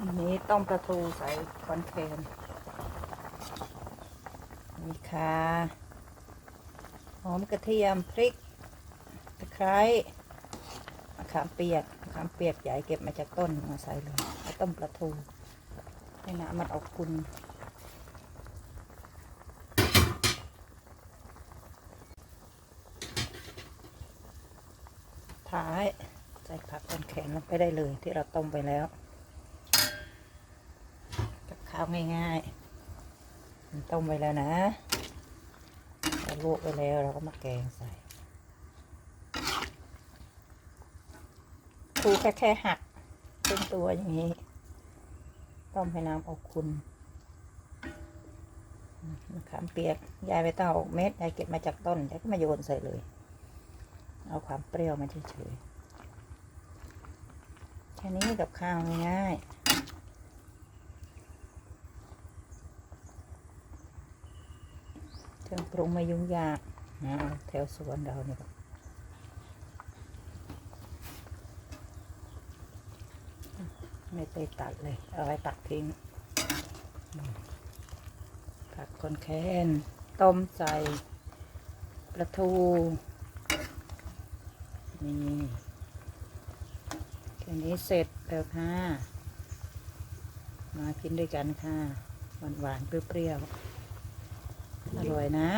อันนี้ต้มปลาทูใส่คอนเทนมีค่ะหอมกระเทียมพริกตะไคร้มะขามเปียกมะขามเปียกใหญ่เก็บมาจากต้นมาใส่เลยแล้วต้มปลาทูให้น้ำมันออกคุณท้ายใส่ผักคอนแขนลงไปได้เลยที่เราต้มไปแล้ว กับข้าง่ายๆมันต้มไว้แล้วนะเราลวกไว้แล้วเราก็มาแกงใส่ทูแค่แค่หักเป็นตัวอย่างนี้ ต้มให้น้ำออกคุณมะขามเปียกยายไปต้องเอากเม็ดยายเก็บมาจากต้นยายก็มาโยนใส่เลย เอาความเปรี้ยวมาเฉยๆแค่นี้กับข้าวง่ายๆ เครื่องปรุงไม่ยุ่งยากนะแถวสวนเราเนี่ยไม่ไปตัดเลย เอาไว้ตัดทิ้งอืมผักคนแค้น ต้มใส่ปลาทู นี่แค่นี้เสร็จแล้วค่ะ มากินด้วยกันค่ะ หวานๆเปรี้ยวๆ อร่อยนะ